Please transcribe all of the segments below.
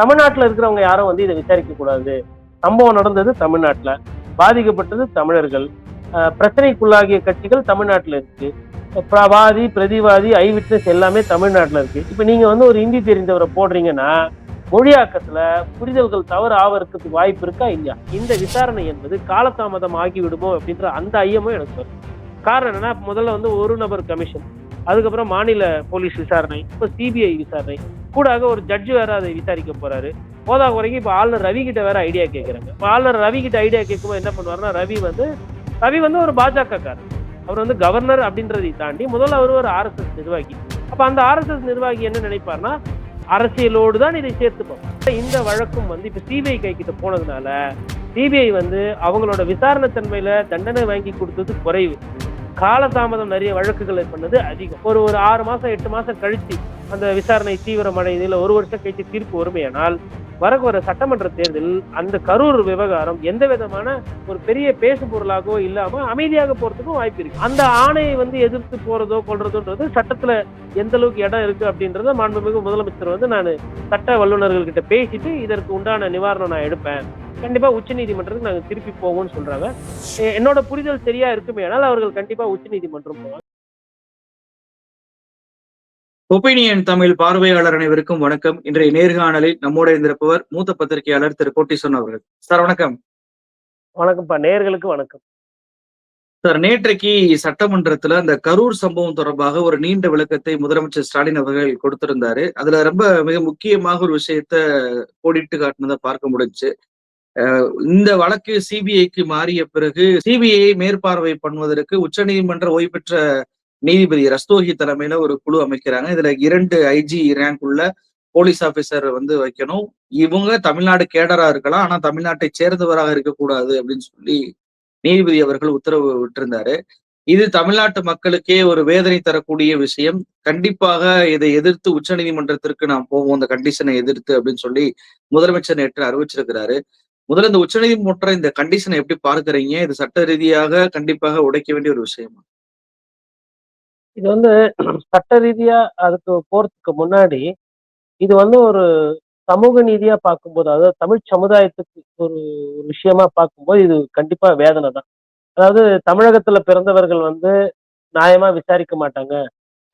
தமிழ்நாட்டில் இருக்கிறவங்க யாரும் வந்து இதை விசாரிக்க கூடாது. சம்பவம் நடந்தது தமிழ்நாட்டில். பாதிக்கப்பட்டது தமிழர்கள். பிரச்சனைக்குள்ளாகிய கட்சிகள் தமிழ்நாட்டில் இருக்கு. பிரவாதி பிரதிவாதி ஐ விட்னஸ் எல்லாமே தமிழ்நாட்டில் இருக்கு. இப்போ நீங்க வந்து ஒரு ஹிந்தி தெரிந்தவரை போடுறீங்கன்னா மொழியாக்கத்துல புரிதல்கள் தவறு ஆவறதுக்கு வாய்ப்பு இருக்கா இல்லையா? இந்த விசாரணை என்பது காலதாமதம் ஆகிவிடுமோ அப்படின்ற அந்த ஐயமும் எனக்கு வரும். காரணம் என்னன்னா முதல்ல வந்து ஒரு நபர் கமிஷன். அதுக்கப்புறம் மாநில போலீஸ் விசாரணை இப்போ சிபிஐ விசாரணை. கூடாக ஒரு ஜட்ஜ் வேற அதை விசாரிக்க போறாரு. போதா குறைக்கு இப்போ ஆளுநர் ரவி கிட்ட வேற ஐடியா கேட்குறாங்க இப்போ ஆளுநர் ரவி கிட்ட ஐடியா கேட்கும்போது என்ன பண்ணுவாருன்னா ரவி வந்து ரவி வந்து ஒரு பாஜக காரர் அவர் வந்து கவர்னர் அப்படின்றதை தாண்டி முதல்ல அவர் ஒரு ஆர்எஸ்எஸ் நிர்வாகி. அப்போ அந்த ஆர்எஸ்எஸ் நிர்வாகி என்ன நினைப்பார்னா அரசியலோடு தான் இதை சேர்த்துப்போம். இந்த வழக்கும் வந்து இப்போ சிபிஐ கை கிட்ட போனதுனால சிபிஐ வந்து அவங்களோட விசாரணை தன்மையில தண்டனை வாங்கி கொடுத்தது குறைவு. காலதாமதம் நிறைய வழக்குகளை பண்ணது அதிகம். ஒரு ஒரு ஆறு மாசம் எட்டு மாசம் கழிச்சு அந்த விசாரணை தீவிரமடையுது இல்லை ஒரு வருஷம் கழிச்சு தீர்ப்பு வருமையானால் வரக்கு வர சட்டமன்ற தேர்தல் அந்த கரூர் விவகாரம் எந்த விதமான ஒரு பெரிய பேசு பொருளாகவோ இல்லாம அமைதியாக போறதுக்கும் வாய்ப்பு இருக்கு. அந்த ஆணையை வந்து எதிர்த்து போறதோ கொள்றதோன்றது சட்டத்துல எந்த அளவுக்கு இடம் இருக்கு அப்படின்றத மாண்புமிகு முதலமைச்சர் வந்து நான் சட்ட வல்லுநர்கள்கிட்ட பேசிட்டு இதற்கு உண்டான நிவாரணம் நான் எடுப்பேன். கண்டிப்பா உச்ச நீதிமன்றத்துக்கு நாங்க திருப்பி போவோம்னு சொல்றாங்க. என்னோட புரிதல் சரியா இருக்குமே ஆனால் அவர்கள் கண்டிப்பா உச்ச நீதிமன்றம் போவாங்க. ஒப்பீனியன் தமிழ் பார்வையாளர் அனைவருக்கும் வணக்கம். இன்றைய நேர்காணலில் நம்மோடு இருந்திருப்பவர் மூத்த பத்திரிகையாளர் திரு கோட்டீஸ்வரன் அவர்கள். சார் வணக்கம். வணக்கம்ப்பா. நேயர்களுக்கு வணக்கம். சார் நேற்றைக்கு சட்டமன்றத்துல அந்த கரூர் சம்பவம் தொடர்பாக ஒரு நீண்ட விளக்கத்தை முதலமைச்சர் ஸ்டாலின் அவர்கள் கொடுத்திருந்தாரு. அதுல ரொம்ப மிக முக்கியமாக ஒரு விஷயத்த கோடிட்டு காட்டினதை பார்க்க முடிஞ்சுச்சு. அஹ் இந்த வழக்கு சிபிஐக்கு மாறிய பிறகு சிபிஐ மேற்பார்வை பண்ணுவதற்கு உச்சநீதிமன்ற ஓய்வு பெற்ற நீதிபதி ரஸ்தோகி தலைமையில ஒரு குழு அமைக்கிறாங்க. இதுல இரண்டு ஐஜி ரேங்க் உள்ள போலீஸ் ஆபீசர் வந்து வைக்கணும். இவங்க தமிழ்நாடு கேடரா இருக்கலாம் ஆனா தமிழ்நாட்டை சேர்ந்தவராக இருக்கக்கூடாது அப்படின்னு சொல்லி நீதிபதி அவர்கள் உத்தரவு விட்டிருந்தாரு. இது தமிழ்நாட்டு மக்களுக்கே ஒரு வேதனை தரக்கூடிய விஷயம். கண்டிப்பாக இதை எதிர்த்து உச்சநீதிமன்றத்திற்கு நாம் போவோம். அந்த கண்டிஷனை எதிர்த்து அப்படின்னு சொல்லி முதலமைச்சர் நேற்று அறிவிச்சிருக்கிறாரு. முதல்ல இந்த உச்சநீதிமன்ற இந்த கண்டிஷனை எப்படி பார்க்கறீங்க? இது சட்ட ரீதியாக கண்டிப்பாக உடைக்க வேண்டிய ஒரு விஷயம்? இது வந்து சட்ட ரீதியா அதுக்கு போறதுக்கு முன்னாடி இது வந்து ஒரு சமூக நீதியா பார்க்கும்போது அதாவது தமிழ் சமுதாயத்துக்கு ஒரு ஒரு விஷயமா பார்க்கும்போது இது கண்டிப்பா வேதனை தான். அதாவது தமிழகத்துல பிறந்தவர்கள் வந்து நியாயமா விசாரிக்க மாட்டாங்க.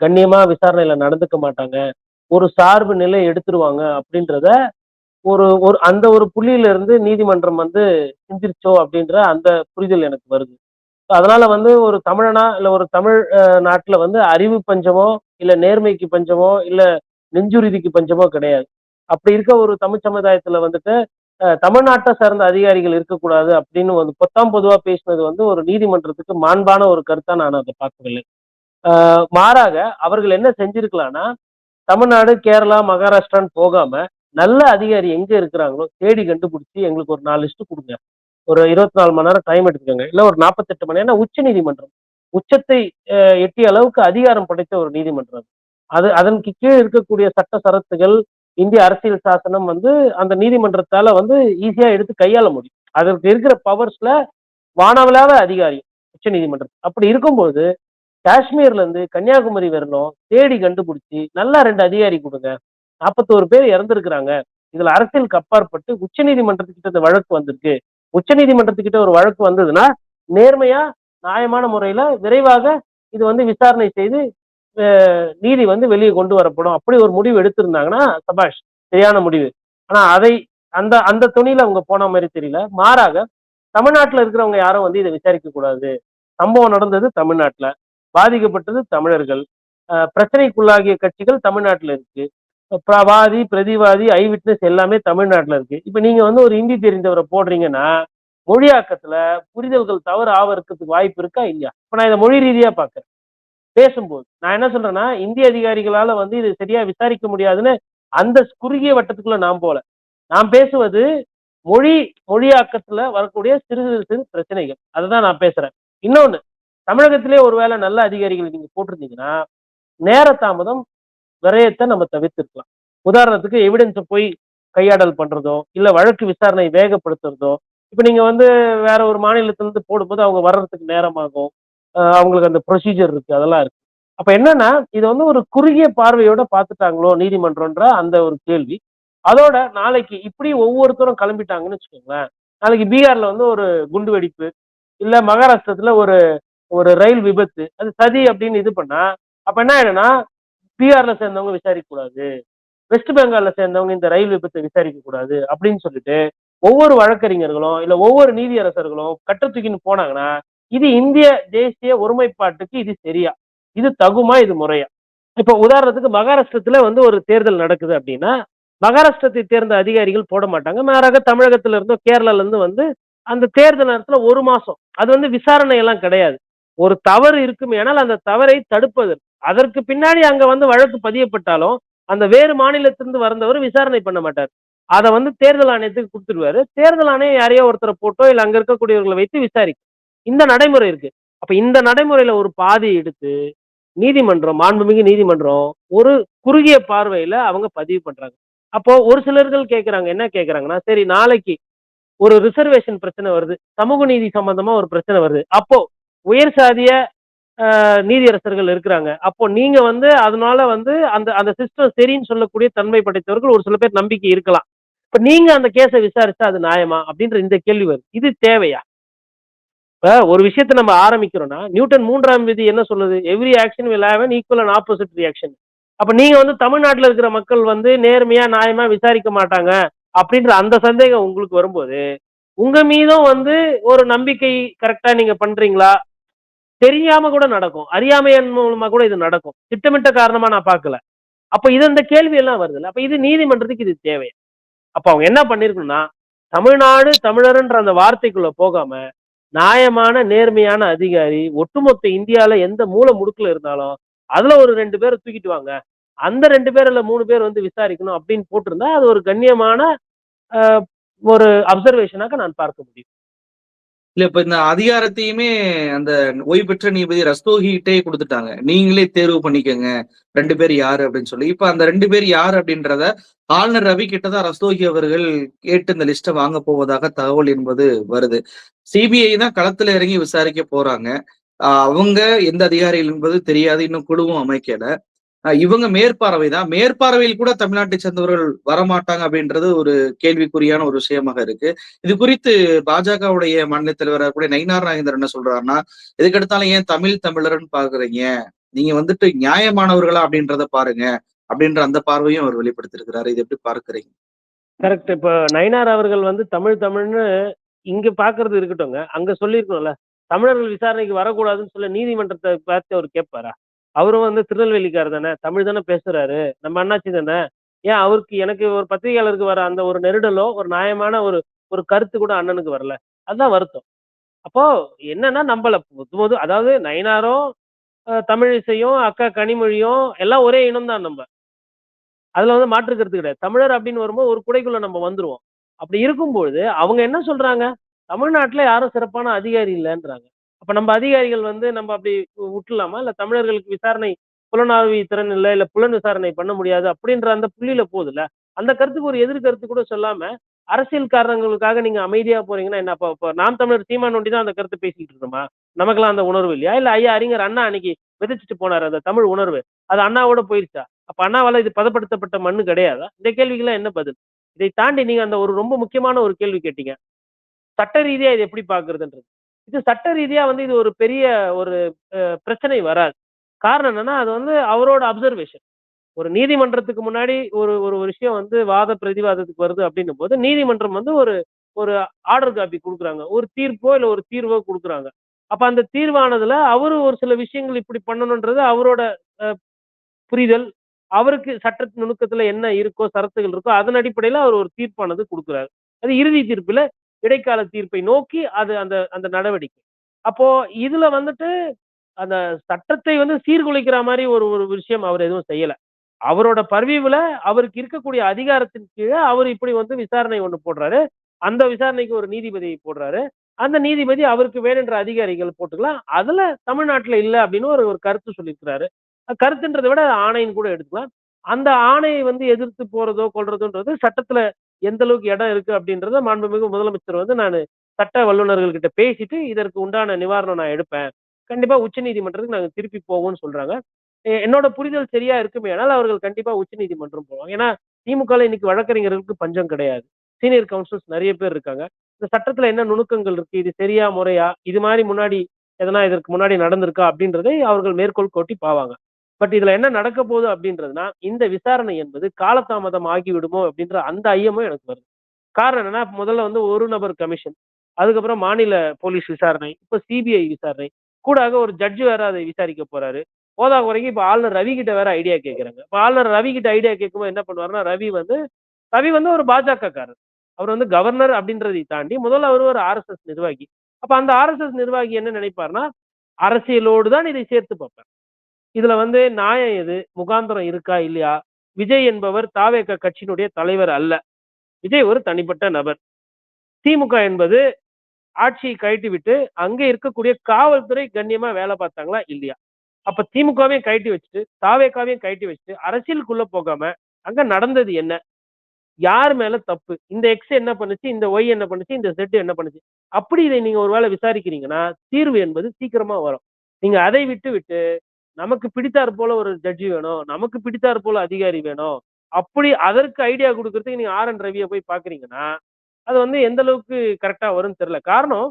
கண்ணியமா விசாரணையில நடந்துக்க மாட்டாங்க. ஒரு சார்பு நிலை எடுத்துருவாங்க அப்படின்றத ஒரு ஒரு அந்த ஒரு புள்ளியில இருந்து நீதிமன்றம் வந்து சிந்திருச்சோ அப்படின்ற அந்த புரிதல் எனக்கு வருது. அதனால வந்து ஒரு தமிழனா இல்ல ஒரு தமிழ் நாட்டுல வந்து அறிவு பஞ்சமோ இல்ல நேர்மைக்கு பஞ்சமோ இல்ல நெஞ்சுறுதிக்கு பஞ்சமோ கிடையாது. அப்படி இருக்க ஒரு தமிழ் சமுதாயத்துல வந்துட்டு தமிழ்நாட்டை சார்ந்த அதிகாரிகள் இருக்கக்கூடாது அப்படின்னு வந்து பொத்தாம் பொதுவா பேசினது வந்து ஒரு நீதிமன்றத்துக்கு மாண்பான ஒரு கருத்தா நான் அதை பார்க்கவில்லை. மாறாக அவர்கள் என்ன செஞ்சிருக்கலாம்னா தமிழ்நாடு கேரளா மகாராஷ்டிரான்னு போகாம நல்ல அதிகாரி எங்க இருக்கிறாங்களோ தேடி கண்டுபிடிச்சி எங்களுக்கு ஒரு நாலு லிஸ்ட் கொடுங்க. ஒரு இருபத்தி நாலு மணி நேரம் டைம் எடுத்துக்கோங்க. இல்ல ஒரு நாற்பத்தெட்டு மணி நேரம் உச்ச நீதிமன்றம். உச்சத்தை அஹ், எட்டிய அளவுக்கு அதிகாரம் படைத்த ஒரு நீதிமன்றம் அது. அது அதற்கு கீழ் இருக்கக்கூடிய சட்ட சரத்துகள் இந்திய அரசியல் சாசனம் வந்து அந்த நீதிமன்றத்தால வந்து ஈஸியா எடுத்து கையாள முடியும். அதற்கு இருக்கிற பவர்ஸ்ல வானவலாவ அதிகாரி உச்ச நீதிமன்றம். அப்படி இருக்கும்போது காஷ்மீர்ல இருந்து கன்னியாகுமரி வரணும் தேடி கண்டுபிடிச்சி நல்லா ரெண்டு அதிகாரி கொடுங்க. நாற்பத்தோரு பேர் இறந்திருக்கிறாங்க. இதுல அரசியலுக்கு அப்பாற்பட்டு உச்ச நீதிமன்றத்துக்கிட்ட இந்த வழக்கு வந்திருக்கு. உச்ச நீதிமன்றத்துக்கிட்ட ஒரு வழக்கு வந்ததுன்னா நேர்மையா நியாயமான முறையில விரைவாக இது வந்து விசாரணை செய்து அஹ், நீதி வந்து வெளியே கொண்டு வரப்படும். அப்படி ஒரு முடிவு எடுத்திருந்தாங்கன்னா சபாஷ் சரியான முடிவு. ஆனா அதை அந்த அந்த துணியில அவங்க போன மாதிரி தெரியல. மாறாக தமிழ்நாட்டுல இருக்கிறவங்க யாரும் வந்து இதை விசாரிக்க கூடாது. சம்பவம் நடந்தது தமிழ்நாட்டுல. பாதிக்கப்பட்டது தமிழர்கள். அஹ், பிரச்சனைக்குள்ளாகிய கட்சிகள் தமிழ்நாட்டுல இருக்கு. பிரவாதி பிரதிவாதி ஐ விட்னஸ் எல்லாமே தமிழ்நாட்டுல இருக்கு. இப்போ நீங்க வந்து ஒரு ஹிந்தி தெரிந்தவரை போடுறீங்கன்னா மொழியாக்கத்துல புரிதல்கள் தவறு ஆவறதுக்கு வாய்ப்பு இருக்கா இல்லையா? இப்போ நான் இதை மொழி ரீதியா பாக்குறேன். பேசும்போது நான் என்ன சொல்றேன்னா இந்திய அதிகாரிகளால வந்து இது சரியா விசாரிக்க முடியாதுன்னு அந்த குறுகிய வட்டத்துக்குள்ள நான் போல. நான் பேசுவது மொழி மொழியாக்கத்துல வரக்கூடிய சிறு சிறு சிறு பிரச்சனைகள். அதை தான் நான் பேசுறேன். இன்னொன்னு தமிழகத்திலே ஒருவேளை நல்ல அதிகாரிகள் நீங்க போட்டிருந்தீங்கன்னா நேர தாமதம் விரயத்தை நம்ம தவிர்த்துருக்கலாம். உதாரணத்துக்கு எவிடன்ஸை போய் கையாடல் பண்றதோ இல்ல வழக்கு விசாரணை வேகப்படுத்துறதோ இப்ப நீங்க வந்து வேற ஒரு மாநிலத்திலிருந்து போடும்போது அவங்க வர்றதுக்கு நேரமாகும். அவங்களுக்கு அந்த ப்ரொசீஜர் இருக்கு அதெல்லாம் இருக்கு. அப்ப என்னன்னா இதை வந்து ஒரு குறுகிய பார்வையோட பார்த்துட்டாங்களோ நீதிமன்றம்ன்ற அந்த ஒரு கேள்வி. அதோட நாளைக்கு இப்படி ஒவ்வொருத்தரும் கிளம்பிட்டாங்கன்னு வச்சுக்கோங்களேன். நாளைக்கு பீகார்ல வந்து ஒரு குண்டு வெடிப்பு இல்ல மகாராஷ்டிரத்துல ஒரு ஒரு ரயில் விபத்து அது சதி அப்படின்னு இது பண்ணா அப்ப என்ன ஆயிடும்னா பீகார்ல சேர்ந்தவங்க விசாரிக்க கூடாது வெஸ்ட் பெங்கால்ல சேர்ந்தவங்க இந்த ரயில் விபத்தை விசாரிக்க கூடாது அப்படின்னு சொல்லிட்டு ஒவ்வொரு வழக்கறிஞர்களும் இல்ல ஒவ்வொரு நீதியரசர்களும் கட்ட தூக்கின்னு போனாங்கன்னா இது இந்திய தேசிய ஒருமைப்பாட்டுக்கு இது சரியா? இது தகுமா? இது முறையா? இப்போ உதாரணத்துக்கு மகாராஷ்டிரத்துல வந்து ஒரு தேர்தல் நடக்குது அப்படின்னா மகாராஷ்டிரத்தை தேர்ந்த அதிகாரிகள் போட மாட்டாங்க. மாறாக தமிழகத்துல இருந்தோ கேரளால இருந்து வந்து அந்த தேர்தல் நேரத்துல ஒரு மாசம். அது வந்து விசாரணை எல்லாம் கிடையாது. ஒரு தவறு இருக்கும் ஆனால் அந்த தவறை தடுப்பது அதற்கு பின்னாடி அங்க வந்து வழக்கு பதியப்பட்டாலும் அந்த வேறு மாநிலத்திலிருந்து வந்தவர் விசாரணை பண்ண மாட்டார். அதை வந்து தேர்தல் ஆணையத்துக்கு கொடுத்துருவாரு தேர்தல் ஆணையம் யாரையோ ஒருத்தரை போட்டோ இல்ல அங்க இருக்கக்கூடியவர்களை வைத்து விசாரிக்கும். இந்த நடைமுறை இருக்கு. அப்ப இந்த நடைமுறையில ஒரு பாதி எடுத்து நீதிமன்றம் மாண்புமிகு நீதிமன்றம் ஒரு குறுகிய பார்வையில அவங்க பதிவு பண்றாங்க. அப்போ ஒரு சிலர்கள் கேட்கறாங்க என்ன கேட்கறாங்கன்னா சரி நாளைக்கு ஒரு ரிசர்வேஷன் பிரச்சனை வருது. சமூக நீதி சம்பந்தமா ஒரு பிரச்சனை வருது. அப்போ உயர் சாதிய நீதியரசர்கள் இருக்கிறாங்க. அப்போ நீங்க வந்து அதனால வந்து அந்த அந்த சிஸ்டம் சரின்னு சொல்லக்கூடிய தன்மை படைத்தவர்கள் ஒரு சில பேர் நம்பிக்கை இருக்கலாம். இப்ப நீங்க அந்த கேஸை விசாரிச்சா அது நியாயமா? அப்படின்ற இந்த கேள்வி வருது. இது தேவையா? இப்ப ஒரு விஷயத்தை நம்ம ஆரம்பிக்கிறோம்னா நியூட்டன் மூன்றாம் விதி என்ன சொல்லுது? Every action will have an equal and opposite reaction அப்ப நீங்க வந்து தமிழ்நாட்டில் இருக்கிற மக்கள் வந்து நேர்மையா நியாயமா விசாரிக்க மாட்டாங்க அப்படின்ற அந்த சந்தேகம் உங்களுக்கு வரும்போது உங்க மீதும் வந்து ஒரு நம்பிக்கை கரெக்டா நீங்க பண்றீங்களா? தெரியாம கூட நடக்கும். அறியாமையின் மூலமா கூட இது நடக்கும். திட்டமிட்ட காரணமா நான் பார்க்கல. அப்ப இது இந்த கேள்வி எல்லாம் வருதுல்ல அப்ப இது நீதிமன்றத்துக்கு இது தேவை அப்ப அவங்க என்ன பண்ணிருக்கணும்னா தமிழ்நாடு தமிழர்ன்ற அந்த வார்த்தைக்குள்ள போகாம நியாயமான நேர்மையான அதிகாரி ஒட்டுமொத்த இந்தியால எந்த மூல முடுக்குல இருந்தாலும் அதுல ஒரு ரெண்டு பேரை தூக்கிட்டு வாங்க. அந்த ரெண்டு பேர் இல்ல மூணு பேர் வந்து விசாரிக்கணும் அப்படின்னு போட்டிருந்தா அது ஒரு கண்ணியமான ஆஹ், ஒரு அப்சர்வேஷனாக நான் பார்க்க முடியும். இல்ல இப்ப இந்த அதிகாரத்தையுமே அந்த ஓய்வு பெற்ற நீதிபதி ரஸ்தோகிட்டே கொடுத்துட்டாங்க. நீங்களே தேர்வு பண்ணிக்கோங்க. ரெண்டு பேர் யாரு அப்படின்னு சொல்லி. இப்ப அந்த ரெண்டு பேர் யாரு அப்படின்றத ஆளுநர் ரவி கிட்டதான் ரஸ்தோகி அவர்கள் கேட்டு இந்த லிஸ்ட்டை வாங்க போவதாக தகவல் என்பது வருது. சிபிஐ தான் களத்துல இறங்கி விசாரிக்க போறாங்க. அவங்க எந்த அதிகாரிகள் என்பது தெரியாது. இன்னும் குழுவும் அமைக்கல. இவங்க மேற்பார்வை தான். மேற்பார்வையில் கூட தமிழ்நாட்டை சேர்ந்தவர்கள் வரமாட்டாங்க அப்படின்றது ஒரு கேள்விக்குறியான ஒரு விஷயமாக இருக்கு. இது குறித்து பாஜகவுடைய மாநில தலைவராக கூட நயினார் நாகேந்திரன் என்ன சொல்றாருன்னா எதுக்கெடுத்தாலும் ஏன் தமிழ் தமிழர்னு பாக்குறீங்க நீங்க வந்துட்டு நியாயமானவர்களா அப்படின்றத பாருங்க அப்படின்ற அந்த பார்வையும் அவர் வெளிப்படுத்திருக்கிறாரு இது எப்படி பார்க்கறீங்க? கரெக்ட். இப்போ நயினார் அவர்கள் வந்து தமிழ் தமிழ்னு இங்க பாக்குறது இருக்கட்டும்ங்க. அங்க சொல்லியிருக்கணும்ல. தமிழர்கள் விசாரணைக்கு வரக்கூடாதுன்னு சொல்ல நீதிமன்றத்தை பார்த்து அவர் கேட்பாரா? அவரும் வந்து திருநெல்வேலிக்காரர் தானே தமிழ் தானே பேசுறாரு. நம்ம அண்ணாச்சி தானே? ஏன் அவருக்கு எனக்கு ஒரு பத்திரிகையாளருக்கு வர அந்த ஒரு நெருடலோ ஒரு நியாயமான ஒரு ஒரு கருத்து கூட அண்ணனுக்கு வரல. அதுதான் வருத்தம். அப்போ என்னன்னா நம்மள பொது முது அதாவது நயனாரும் அஹ், தமிழிசையும் அக்கா கனிமொழியும் எல்லாம் ஒரே இனம் தான் நம்ம. அதுல வந்து மாற்று கருத்து கிடையாது. தமிழர் அப்படின்னு வரும்போது ஒரு குடைக்குள்ள நம்ம வந்துருவோம். அப்படி இருக்கும்பொழுது அவங்க என்ன சொல்றாங்க? தமிழ்நாட்டுல யாரும் சிறப்பான அதிகாரி இல்லைன்றாங்க. அப்ப நம்ம அதிகாரிகள் வந்து நம்ம அப்படி விட்டுலாமா இல்ல தமிழர்களுக்கு விசாரணை புலனாய்வு திறன் இல்லை இல்ல புலன் விசாரணை பண்ண முடியாது அப்படின்ற அந்த புள்ளியில போகுதுல்ல? அந்த கருத்துக்கு ஒரு எதிர்கருத்து கூட சொல்லாம அரசியல் காரணங்களுக்காக நீங்க அமைதியா போறீங்கன்னா என்ன? அப்ப நாம் தமிழர் சீமான் ஒண்டி தான் அந்த கருத்தை பேசிட்டு இருக்கோமா? நமக்கெல்லாம் அந்த உணர்வு இல்லையா? இல்ல ஐயா அறிஞர் அண்ணா அன்னைக்கு விதைச்சிட்டு போனாரு அந்த தமிழ் உணர்வு. அது அண்ணாவோட போயிருச்சா? அப்ப அண்ணாவால இது பதப்படுத்தப்பட்ட மண்ணு கிடையாதா? இந்த கேள்விக்கெல்லாம் என்ன பதில்? இதை தாண்டி நீங்க அந்த ஒரு ரொம்ப முக்கியமான ஒரு கேள்வி கேட்டீங்க. சட்ட ரீதியா இது எப்படி பாக்குறதுன்றது. இது சட்ட ரீதியா வந்து இது ஒரு பெரிய ஒரு பிரச்சனை வராது. காரணம் என்னன்னா அது வந்து அவரோட அப்சர்வேஷன் ஒரு நீதிமன்றத்துக்கு முன்னாடி ஒரு ஒரு ஒரு விஷயம் வந்து வாத பிரதிவாதத்துக்கு வருது அப்படின்னும் போது நீதிமன்றம் வந்து ஒரு ஒரு ஆர்டர் காப்பி கொடுக்குறாங்க. ஒரு தீர்ப்போ இல்லை ஒரு தீர்வோ கொடுக்குறாங்க. அப்ப அந்த தீர்வானதுல அவரு ஒரு சில விஷயங்கள் இப்படி பண்ணணுன்றது அவரோட அஹ், புரிதல் அவருக்கு சட்ட நுணுக்கத்துல என்ன இருக்கோ சரத்துகள் இருக்கோ அதன் அடிப்படையில அவர் ஒரு தீர்ப்பானது கொடுக்குறாரு. அது இறுதி தீர்ப்புல இடைக்கால தீர்ப்பை நோக்கி அது அந்த அந்த நடவடிக்கை. அப்போ இதுல வந்துட்டு அந்த சட்டத்தை வந்து சீர்குலைக்கிற மாதிரி ஒரு ஒரு விஷயம் அவர் எதுவும் செய்யல. அவரோட பர்வீவுல அவருக்கு இருக்கக்கூடிய அதிகாரத்தின் கீழே அவர் இப்படி வந்து விசாரணை ஒண்ணு போடுறாரு. அந்த விசாரணைக்கு ஒரு நீதிபதியை போடுறாரு. அந்த நீதிபதி அவருக்கு வேணுன்ற அதிகாரிகள் போட்டுக்கலாம். அதுல தமிழ்நாட்டுல இல்ல அப்படின்னு ஒரு ஒரு கருத்து சொல்லியிருக்கிறாரு. கருத்துன்றதை விட ஆணைன்னு கூட எடுத்துக்கலாம். அந்த ஆணையை வந்து எதிர்த்து போறதோ கொள்றதுன்றது சட்டத்துல எந்த அளவுக்கு இடம் இருக்கு அப்படின்றத மாண்புமிகு முதலமைச்சர் வந்து நான் சட்ட வல்லுநர்கள்கிட்ட பேசிட்டு இதற்கு உண்டான நிவாரணம் நான் எடுப்பேன். கண்டிப்பா உச்ச நீதிமன்றத்துக்கு நாங்க திருப்பி போவோம்னு சொல்றாங்க. என்னோட புரிதல் சரியா இருக்குமே ஆனால் அவர்கள் கண்டிப்பா உச்ச நீதிமன்றம் போவாங்க. ஏன்னா திமுக இன்னைக்கு வழக்கறிஞர்களுக்கு பஞ்சம் கிடையாது. சீனியர் கவுன்சிலர்ஸ் நிறைய பேர் இருக்காங்க. இந்த சட்டத்துல என்ன நுணுக்கங்கள் இருக்கு? இது சரியா முறையா? இது மாதிரி முன்னாடி எதனா இதற்கு முன்னாடி நடந்திருக்கா? அப்படின்றதை அவர்கள் மேற்கோள் கோட்டி பாவாங்க. பட் இதுல என்ன நடக்க போகுது அப்படின்றதுனா இந்த விசாரணை என்பது காலதாமதம் ஆகிவிடுமோ அப்படின்ற அந்த ஐயமும் எனக்கு வருது. காரணம் என்னன்னா முதல்ல வந்து ஒரு நபர் கமிஷன் அதுக்கப்புறம் மாநில போலீஸ் விசாரணை இப்போ சிபிஐ விசாரணை கூடாக ஒரு ஜட்ஜ் வேற அதை விசாரிக்க போறாரு. போதா குறைக்கு இப்போ ஆளுநர் ரவி கிட்ட வேற ஐடியா கேட்கறாங்க இப்போ ஆளுநர் ரவி கிட்ட ஐடியா கேட்கும்போது என்ன பண்ணுவாருன்னா ரவி வந்து ரவி வந்து ஒரு பாஜக காரர் அவர் வந்து கவர்னர் அப்படின்றதை தாண்டி முதல்ல அவர் ஒரு ஆர்எஸ்எஸ் நிர்வாகி. அப்ப அந்த ஆர்எஸ்எஸ் நிர்வாகி என்ன நினைப்பாருன்னா அரசியலோடு தான் இதை சேர்த்து பார்ப்பார். இதுல வந்து நியாயம் எது? முகாந்திரம் இருக்கா? இல்லையா? விஜய் என்பவர் தாவேக கட்சியினுடைய தலைவர் அல்ல. விஜய் ஒரு தனிப்பட்ட நபர். திமுக என்பது ஆட்சியை கழட்டி விட்டு அங்கே இருக்கக்கூடிய காவல்துறை கண்ணியமா வேலை பார்த்தாங்களா? இல்லையா? அப்ப திமுகவையும் கழட்டி வச்சுட்டு தாவேக்காவையும் கழட்டி வச்சுட்டு அரசியலுக்குள்ள போகாம அங்க நடந்தது என்ன? யார் மேல தப்பு? இந்த எக்ஸ் என்ன பண்ணுச்சு? இந்த ஒய் என்ன பண்ணுச்சு? இந்த செட் என்ன பண்ணுச்சு? அப்படி இதை நீங்க ஒருவேளை விசாரிக்கிறீங்கன்னா தீர்வு என்பது சீக்கிரமா வரும். நீங்க அதை விட்டு விட்டு நமக்கு பிடித்தார் போல ஒரு ஜட்ஜி வேணும். நமக்கு பிடித்தார் போல அதிகாரி வேணும். அப்படி அதற்கு ஐடியா கொடுக்கறதுக்கு நீங்க ஆர் என் ரவியை போய் பாக்குறீங்கன்னா அது வந்து எந்த அளவுக்கு கரெக்டா வரும்னு தெரியல. காரணம்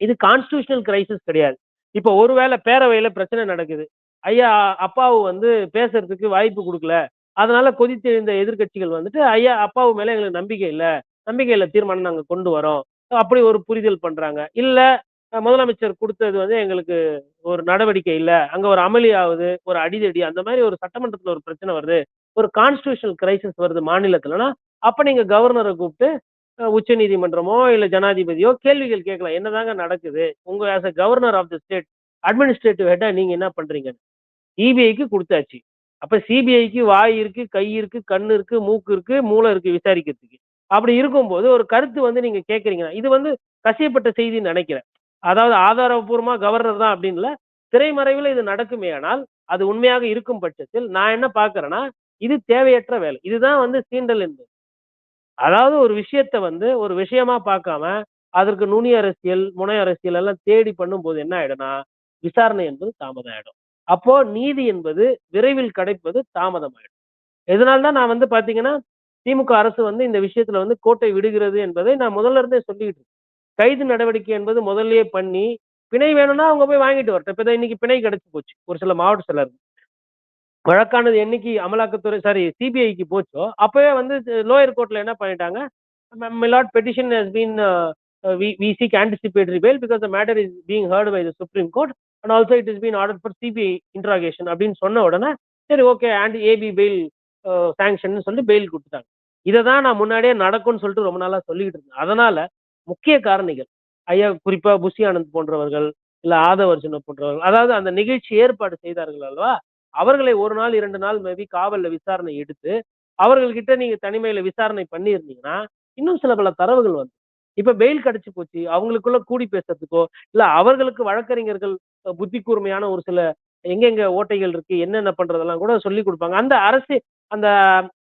இது கான்ஸ்டியூஷனல் கிரைசிஸ் கிடையாது. இப்போ ஒருவேளை பேரவையில பிரச்சனை நடக்குது. ஐயா அப்பாவு வந்து பேசுறதுக்கு வாய்ப்பு கொடுக்கல. அதனால கொதித்தெழுந்த எதிர்க்கட்சிகள் வந்துட்டு ஐயா அப்பாவு மேல எங்களுக்கு நம்பிக்கை இல்லை. நம்பிக்கை இல்லை தீர்மானம் நாங்க கொண்டு வரோம். அப்படி ஒரு புரிதல் பண்றாங்க. இல்ல முதலமைச்சர் கொடுத்தது வந்து எங்களுக்கு ஒரு நடவடிக்கை இல்லை. அங்க ஒரு அமளி ஆகுது ஒரு அடிதடி அந்த மாதிரி ஒரு சட்டமன்றத்துல ஒரு பிரச்சனை வருது ஒரு கான்ஸ்டியூஷனல் கிரைசிஸ் வருது மாநிலத்துலனா அப்ப நீங்க கவர்னரை கூப்பிட்டு உச்ச நீதிமன்றமோ இல்ல ஜனாதிபதியோ கேள்விகள் கேட்கலாம். என்னதாங்க நடக்குது? உங்க as a governor of the state administrative ஹெட்டா நீங்க என்ன பண்றீங்க சிபிஐக்கு கொடுத்தாச்சு. அப்ப சிபிஐக்கு வாய் இருக்கு கை இருக்கு கண்ணு இருக்கு மூக்கு இருக்கு மூளை இருக்கு விசாரிக்கிறதுக்கு. அப்படி இருக்கும்போது ஒரு கருத்து வந்து நீங்க கேட்குறீங்கன்னா இது வந்து கசியப்பட்ட செய்தின்னு நினைக்கிறேன். அதாவது ஆதாரபூர்வமா கவர்னர் தான் அப்படின்ல திரைமறைவில் இது நடக்குமே ஆனால் அது உண்மையாக இருக்கும் பட்சத்தில் நான் என்ன பாக்குறேன்னா இது தேவையற்ற வேலை. இதுதான் வந்து சீண்டல் என்பது. அதாவது ஒரு விஷயத்த வந்து ஒரு விஷயமா பார்க்காம அதற்கு நுனி அரசியல் முனை அரசியல் எல்லாம் தேடி பண்ணும்போது என்ன ஆயிடும்னா விசாரணை என்பது தாமதம் ஆயிடும் அப்போ நீதி என்பது விரைவில் கிடைப்பது தாமதம் ஆயிடும் இதனால்தான் நான் வந்து பாத்தீங்கன்னா திமுக அரசு வந்து இந்த விஷயத்துல வந்து கோட்டை விடுகிறது என்பதை நான் முதல்ல இருந்தே சொல்லிக்கிட்டு இருக்கேன். கைது நடவடிக்கை என்பது முதல்லயே பண்ணி பிணை வேணும்னா அவங்க போய் வாங்கிட்டு வரட்டும். இப்போ இன்னைக்கு பிணை கிடைச்சு போச்சு. ஒரு சில மாவட்ட சிலர். வழக்கானது என்னைக்கு அமலாக்கத்துறை சாரி சிபிஐக்கு போச்சோ அப்பவே வந்து லோயர் கோர்ட்ல என்ன பண்ணிட்டாங்க? Milord petition has been we seek anticipatory bail because the matter is being heard by the supreme court and also it is been order for CBI interrogation அப்படின்னு சொன்ன உடனே சரி okay and AB bail sanction சொல்லிட்டு bail கொடுத்துட்டாங்க. இதை தான் நான் முன்னாடியே நடக்கும்னு சொல்லிட்டு ரொம்ப நாளா சொல்லிக்கிட்டு இருந்தேன். அதனால முக்கிய காரணிகள். ஐயா குறிப்பா புஷி ஆனந்த் போன்றவர்கள் இல்ல ஆதவர்ஜுன போன்றவர்கள் அதாவது அந்த நிகழ்ச்சி ஏற்பாடு செய்தார்கள் அல்லவா? அவர்களை ஒரு நாள் இரண்டு நாள் மேபி காவல்ல விசாரணை எடுத்து அவர்கள்கிட்ட நீங்க தனிமையில விசாரணை பண்ணியிருந்தீங்கன்னா இன்னும் சில பல தரவுகள் வந்து இப்ப பெயில் கிடைச்சு போச்சு அவங்களுக்குள்ள கூடி பேசுறதுக்கோ இல்ல அவர்களுக்கு வழக்கறிஞர்கள் புத்தி கூர்மையான ஒரு சில எங்கெங்க ஓட்டைகள் இருக்கு என்னென்ன பண்றதெல்லாம் கூட சொல்லி கொடுப்பாங்க. அந்த அரசு அந்த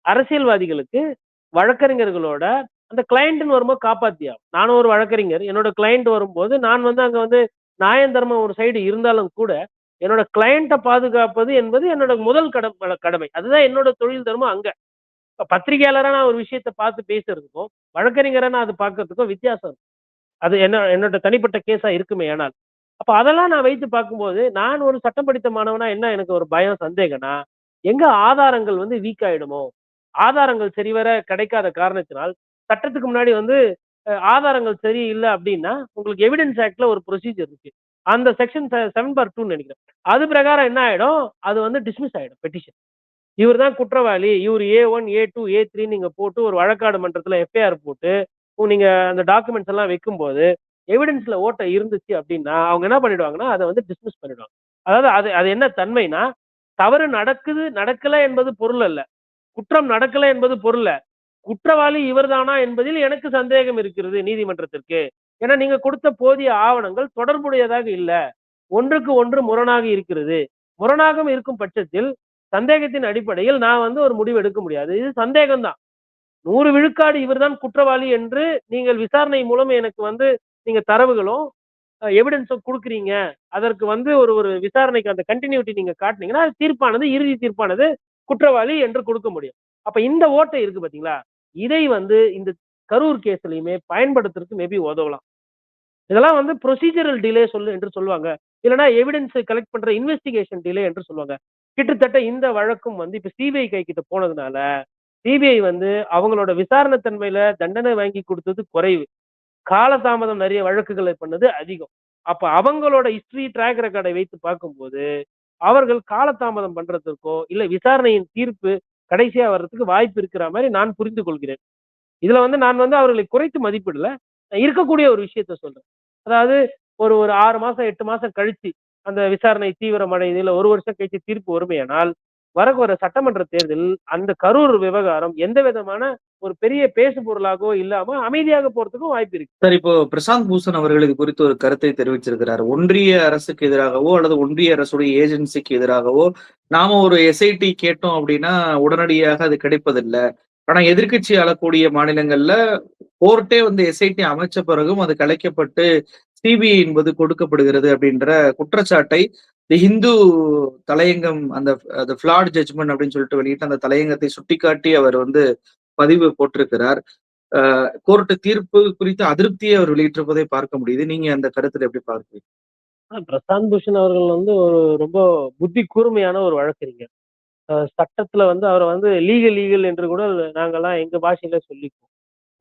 அரசியல்வாதிகளுக்கு வழக்கறிஞர்களோட அந்த கிளைண்ட்னு வரும்போது காப்பாத்தியா? நானும் ஒரு வழக்கறிஞர். என்னோட கிளையண்ட் வரும்போது நான் வந்து அங்க வந்து நியாயந்தர்ம ஒரு சைடு இருந்தாலும் கூட என்னோட கிளையண்ட்டை பாதுகாப்பது என்பது என்னோட முதல் கடமை கடமை. அதுதான் என்னோட தொழில் தர்மம் அங்க. இப்ப நான் ஒரு விஷயத்தை பார்த்து பேசுறதுக்கும் வழக்கறிஞரா நான் அது பார்க்கறதுக்கும் வித்தியாசம் அது என்ன என்னோட தனிப்பட்ட கேஸா இருக்குமே ஆனால். அப்ப அதெல்லாம் நான் வைத்து பார்க்கும்போது நான் ஒரு சட்டம் படித்த மாணவனா என்ன எனக்கு ஒரு பயம் சந்தேகம்னா எங்க ஆதாரங்கள் வந்து வீக் ஆயிடுமோ? ஆதாரங்கள் சரிவர கிடைக்காத காரணத்தினால் சட்டத்துக்கு முன்னாடி வந்து ஆதாரங்கள் சரி இல்லை அப்படின்னா உங்களுக்கு எவிடன்ஸ் ஆக்ட்ல ஒரு ப்ரொசீஜர் இருக்கு. அந்த செக்ஷன் செவன் பார் டூன்னு நினைக்கிறேன். அது பிரகாரம் என்ன ஆயிடும்? அது வந்து டிஸ்மிஸ் ஆயிடும் பெட்டிஷன் இவர் தான் குற்றவாளி. இவர் A one A two A three நீங்க போட்டு ஒரு வழக்காடு மன்றத்துல எஃப்ஐஆர் போட்டு நீங்கள் நீங்க அந்த டாக்குமெண்ட்ஸ் எல்லாம் வைக்கும்போது எவிடன்ஸ்ல ஓட்டை இருந்துச்சு அப்படின்னா அவங்க என்ன பண்ணிடுவாங்கன்னா அதை வந்து டிஸ்மிஸ் பண்ணிடுவாங்க. அதாவது அது அது என்ன தன்மைனா தவறு நடக்குது நடக்கல என்பது பொருள் அல்ல. குற்றம் நடக்கல என்பது பொருள் குற்றவாளி இவர்தானா என்பதில் எனக்கு சந்தேகம் இருக்கிறது நீதிமன்றத்திற்கு. ஏன்னா நீங்க கொடுத்த போதிய ஆவணங்கள் தொடர்புடையதாக இல்ல. ஒன்றுக்கு ஒன்று முரணாக இருக்கிறது. முரணாக இருக்கும் பட்சத்தில் சந்தேகத்தின் அடிப்படையில் நான் வந்து ஒரு முடிவு எடுக்க முடியாது. இது சந்தேகம்தான். நூறு விழுக்காடு இவர்தான் குற்றவாளி என்று நீங்கள் விசாரணை மூலம் எனக்கு வந்து நீங்க தரவுகளும் எவிடன்ஸும் கொடுக்குறீங்க. அதற்கு வந்து ஒரு ஒரு விசாரணைக்கு அந்த கண்டினியூட்டி நீங்க காட்டுனீங்கன்னா அது தீர்ப்பானது இறுதி தீர்ப்பானது குற்றவாளி என்று கொடுக்க முடியும். அப்ப இந்த ஓட்டை இருக்கு பாத்தீங்களா? இதை வந்து இந்த கரூர் கேஸ்லயுமே பயன்படுத்துறதுக்கு மேபி உதவலாம். இதெல்லாம் வந்து ப்ரொசீஜரல் டிலே சொல்லு என்று சொல்லுவாங்க. இல்லைன்னா எவிடன்ஸ் கலெக்ட் பண்ற இன்வெஸ்டிகேஷன் டிலே என்று சொல்லுவாங்க. கிட்டத்தட்ட இந்த வழக்கும் வந்து இப்ப சிபிஐ கை கிட்ட போனதுனால சிபிஐ வந்து அவங்களோட விசாரணை தன்மையில தண்டனை வாங்கி கொடுத்தது குறைவு. காலதாமதம் நிறைய வழக்குகளை பண்ணது அதிகம். அப்ப அவங்களோட ஹிஸ்டரி ட்ராக் ரெக்கார்டை வைத்து பார்க்கும்போது அவர்கள் காலதாமதம் பண்றதுக்கோ இல்ல விசாரணையின் தீர்ப்பு கடைசியா வர்றதுக்கு வாய்ப்பு இருக்கிற மாதிரி நான் புரிந்து கொள்கிறேன் இதுல வந்து நான் வந்து அவர்களை குறைத்து மதிப்பிடல. இருக்கக்கூடிய ஒரு விஷயத்த சொல்றேன். அதாவது ஒரு ஒரு ஆறு மாசம் எட்டு மாசம் கழிச்சு அந்த விசாரணை தீவிரமடையுது இல்ல ஒரு வருஷம் கழிச்சு தீர்ப்பு வறுமையானால் வரப்போற சட்டமன்ற தேர்தல் அந்த கரூர் விவகாரம் எந்த விதமான ஒரு பெரிய பேசு பொருளாகவோ இல்லாம அமைதியாக போறதுக்கும் வாய்ப்பு இருக்கு. சார் இப்போ பிரசாந்த் பூஷன் அவர்கள் இது குறித்து ஒரு கருத்தை தெரிவிச்சிருக்கிறார். ஒன்றிய அரசுக்கு எதிராகவோ அல்லது ஒன்றிய அரசுடைய ஏஜென்சிக்கு எதிராகவோ நாம ஒரு எஸ்ஐடி கேட்டோம் அப்படின்னா உடனடியாக அது கிடைப்பதில்லை. ஆனா எதிர்க்கட்சி ஆளக்கூடிய மாநிலங்கள்ல கோர்ட்டே வந்து எஸ்ஐடி அமைச்ச பிறகும் அது கலைக்கப்பட்டு சிபிஐ என்பது கொடுக்கப்படுகிறது அப்படின்ற குற்றச்சாட்டை தி ஹிந்து தலையங்கம் அந்த அந்த ஃபிளாட் ஜட்ஜ்மெண்ட் அப்படின்னு சொல்லிட்டு வெளியிட்டு அந்த தலையங்கத்தை சுட்டிக்காட்டி அவர் வந்து பதிவு போட்டிருக்கிறார். கோர்ட்டு தீர்ப்பு குறித்த அதிருப்தியை அவர் வெளியிட்டிருப்பதை பார்க்க முடியுது. நீங்க அந்த கருத்துல எப்படி பார்க்குறீங்க? ஆனா, பிரசாந்த் பூஷன் அவர்கள் வந்து ஒரு ரொம்ப புத்தி கூர்மையான ஒரு வழக்கறிஞர். சட்டத்துல வந்து அவரை வந்து லீகல் லீகல் என்று கூட நாங்கெல்லாம் எங்க பாஷையில சொல்லிக்குவோம்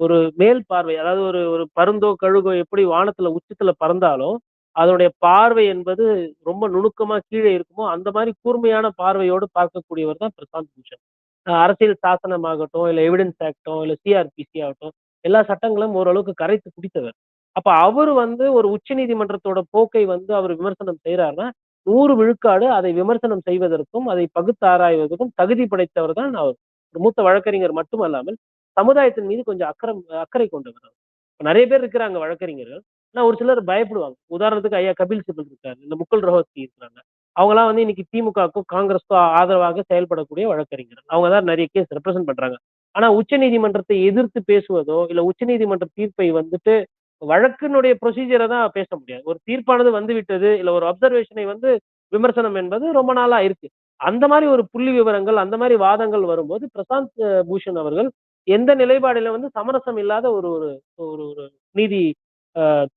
ஒரு மேல் பார்வை அதாவது ஒரு ஒரு பருந்தோ கழுகோ எப்படி வானத்துல உச்சத்துல பறந்தாலும் அதனுடைய பார்வை என்பது ரொம்ப நுணுக்கமா கீழே இருக்குமோ அந்த மாதிரி கூர்மையான பார்வையோடு பார்க்கக்கூடியவர் தான் பிரசாந்த் பூஷன். அரசியல் அரசியல் சாசனமாகட்டும் இல்ல எவிடன்ஸ் ஆக்டும் இல்ல சிஆர்பிசி ஆகட்டும் எல்லா சட்டங்களும் ஓரளவுக்கு கரைத்து குடித்தவர். அப்ப அவர் வந்து ஒரு உச்ச நீதிமன்றத்தோட போக்கை வந்து அவர் விமர்சனம் செய்யறாருன்னா நூறு விழுக்காடு அதை விமர்சனம் செய்வதற்கும் அதை பகுத்து ஆராய்வதற்கும் தகுதி படைத்தவர் தான் அவர். ஒரு மூத்த வழக்கறிஞர் மட்டுமல்லாமல் சமுதாயத்தின் மீது கொஞ்சம் அக்கறை அக்கறை கொண்டவர் அவர். நிறைய பேர் இருக்கிறாங்க வழக்கறிஞர்கள். ஆனா ஒரு சிலர் பயப்படுவாங்க. உதாரணத்துக்கு ஐயா கபில் சிபல் இருக்காரு. இந்த முக்குல் ரோஹஸ்கி இருக்கிறாங்க. அவங்களாம் வந்து இன்னைக்கு திமுகவுக்கும் காங்கிரஸ்க்கும் ஆதரவாக செயல்படக்கூடிய வழக்கறிஞர்கள். அவங்க தான் நிறைய கேஸ் ரெப்ரசென்ட் பண்றாங்க. ஆனா உச்ச நீதிமன்றத்தை எதிர்த்து பேசுவதோ இல்ல உச்ச நீதிமன்ற தீர்ப்பை வந்துட்டு வழக்கினுடைய ப்ரொசீஜரை தான் பேச முடியாது. ஒரு தீர்ப்பானது வந்து விட்டது இல்ல ஒரு அப்சர்வேஷனை வந்து விமர்சனம் என்பது ரொம்ப நாளா இருக்கு. அந்த மாதிரி ஒரு புள்ளி விவரங்கள் அந்த மாதிரி வாதங்கள் வரும்போது பிரசாந்த் பூஷன் அவர்கள் எந்த நிலைப்பாடுல வந்து சமரசம் இல்லாத ஒரு ஒரு ஒரு ஒரு நீதி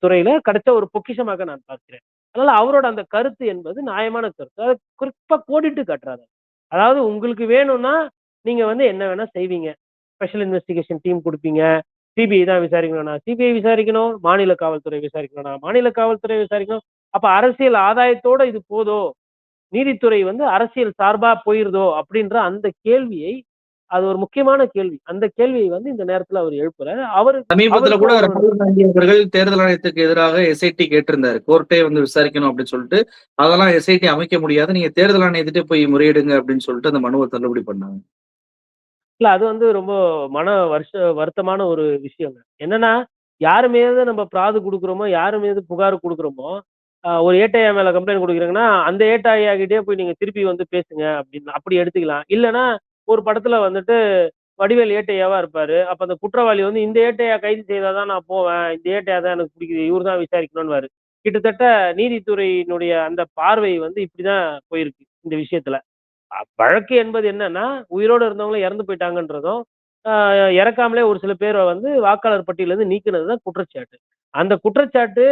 துறையில கிடைச்ச ஒரு பொக்கிஷமாக நான் பார்க்கிறேன். அதனால அவரோட அந்த கருத்து என்பது நியாயமான கருத்து. அதை குறிப்பா கோடிட்டு காட்டுறாரு. அதாவது உங்களுக்கு வேணும்னா நீங்க வந்து என்ன வேணா செய்வீங்க. ஸ்பெஷல் இன்வெஸ்டிகேஷன் டீம் கொடுப்பீங்க. சிபிஐ தான் விசாரிக்கணும்னா சிபிஐ விசாரிக்கணும். மாநில காவல்துறை விசாரிக்கணும்னா மாநில காவல்துறை விசாரிக்கணும். அப்ப அரசியல் ஆதாயத்தோட இது போதோ நீதித்துறை வந்து அரசியல் சார்பா போயிருதோ அப்படின்ற அந்த கேள்வியை அது ஒரு முக்கியமான கேள்வி. அந்த கேள்வியை வந்து இந்த நேரத்துல அவர் எழுப்புறாரு. அவர் சமீபத்துல கூட அவர்கள் தேர்தல் ஆணையத்துக்கு எதிராக எஸ்ஐடி கேட்டிருந்தாரு. கோர்ட்டே வந்து விசாரிக்கணும் அப்படின்னு சொல்லிட்டு அதெல்லாம் எஸ்ஐடி அமைக்க முடியாது. நீங்க தேர்தல் ஆணையத்திட்டே போய் முறையிடுங்க அப்படின்னு சொல்லிட்டு அந்த மனுவை தள்ளுபடி பண்ணாங்க. இல்ல அது வந்து ரொம்ப மன வருஷ வருத்தமான ஒரு விஷயங்க. என்னன்னா யாரு மீது நம்ம பிராது கொடுக்குறோமோ யாரு மீது புகார் கொடுக்குறோமோ ஒரு ஏட்டையா மேல கம்ப்ளைண்ட் கொடுக்குறீங்கன்னா அந்த ஏட்டையா கிட்டே போய் நீங்க திருப்பி வந்து பேசுங்க அப்படின்னு அப்படி எடுத்துக்கலாம். இல்லைன்னா ஒரு படத்துல வந்துட்டு வடிவேல் ஏட்டையாவா இருப்பாரு. அப்ப அந்த குற்றவாளி வந்து இந்த ஏட்டையா கைது செய்தாதான் நான் போவேன். இந்த ஏட்டையா தான் எனக்கு பிடிக்குது. இவர் தான் விசாரிக்கணும்னு கிட்டத்தட்ட நீதித்துறையினுடைய அந்த பார்வை வந்து இப்படிதான் போயிருக்கு இந்த விஷயத்துல. வழக்கு என்பது என்னன்னா உயிரோடு இருந்தவங்கள இறந்து போயிட்டாங்கன்றதும் ஆஹ் இறக்காமலே ஒரு சில பேரை வந்து வாக்காளர் பட்டியலேருந்து நீக்கினது தான் குற்றச்சாட்டு. அந்த குற்றச்சாட்டு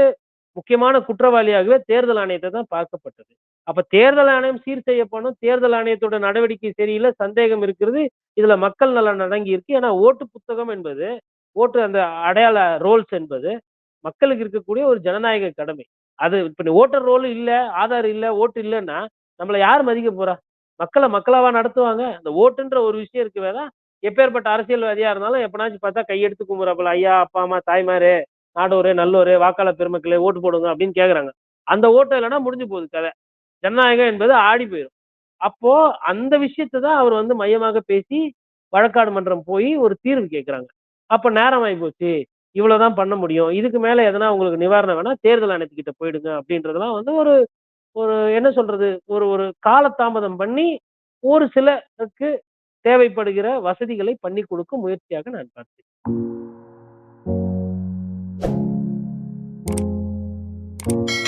முக்கியமான குற்றவாளியாகவே தேர்தல் ஆணையத்தை தான் பார்க்கப்பட்டது. அப்ப தேர்தல் ஆணையம் சீர் செய்யப்படும் தேர்தல் ஆணையத்தோட நடவடிக்கை சரியில்லை சந்தேகம் இருக்கிறது. இதுல மக்கள் நலன் அடங்கி இருக்கு. ஏன்னா ஓட்டு புத்தகம் என்பது ஓட்டு அந்த அடையாள ரோல்ஸ் என்பது மக்களுக்கு இருக்கக்கூடிய ஒரு ஜனநாயக கடமை. அது இப்ப ஓட்டர் ரோல் இல்ல ஆதார் இல்ல ஓட்டு இல்லைன்னா நம்மள யார் மதிக்க போறா? மக்களை மக்களாவா நடத்துவாங்க? அந்த ஓட்டுன்ற ஒரு விஷயம் இருக்கு வேற. எப்பேற்பட்ட அரசியல்வாதியா இருந்தாலும் எப்பனாச்சும் பார்த்தா கையெடுத்து கும்புறாப்புல ஐயா அப்பா அம்மா தாய்மாரு நாடோரே நல்லோரே வாக்காளர் பெருமக்களே ஓட்டு போடுங்க அப்படின்னு கேக்குறாங்க. அந்த ஓட்டு இல்லைன்னா முடிஞ்சு போகுது கதை. ஜனநாயகம் என்பது ஆடி போயிடும் அப்போ அந்த விஷயத்தை தான் அவர் வந்து மையமாக பேசி வழக்காடு மன்றம் போய் ஒரு தீர்வு கேட்குறாங்க. அப்போ நேரம் ஆகி போச்சு. இவ்வளோதான் பண்ண முடியும். இதுக்கு மேலே எதனா உங்களுக்கு நிவாரணம் வேணா தேர்தல் ஆணையத்துக்கிட்ட போயிடுங்க அப்படின்றதெல்லாம் வந்து ஒரு ஒரு என்ன சொல்றது? ஒரு ஒரு காலதாமதம் பண்ணி ஒரு சிலருக்கு தேவைப்படுகிற வசதிகளை பண்ணி கொடுக்க முயற்சியாக நான் பார்த்தேன் thank you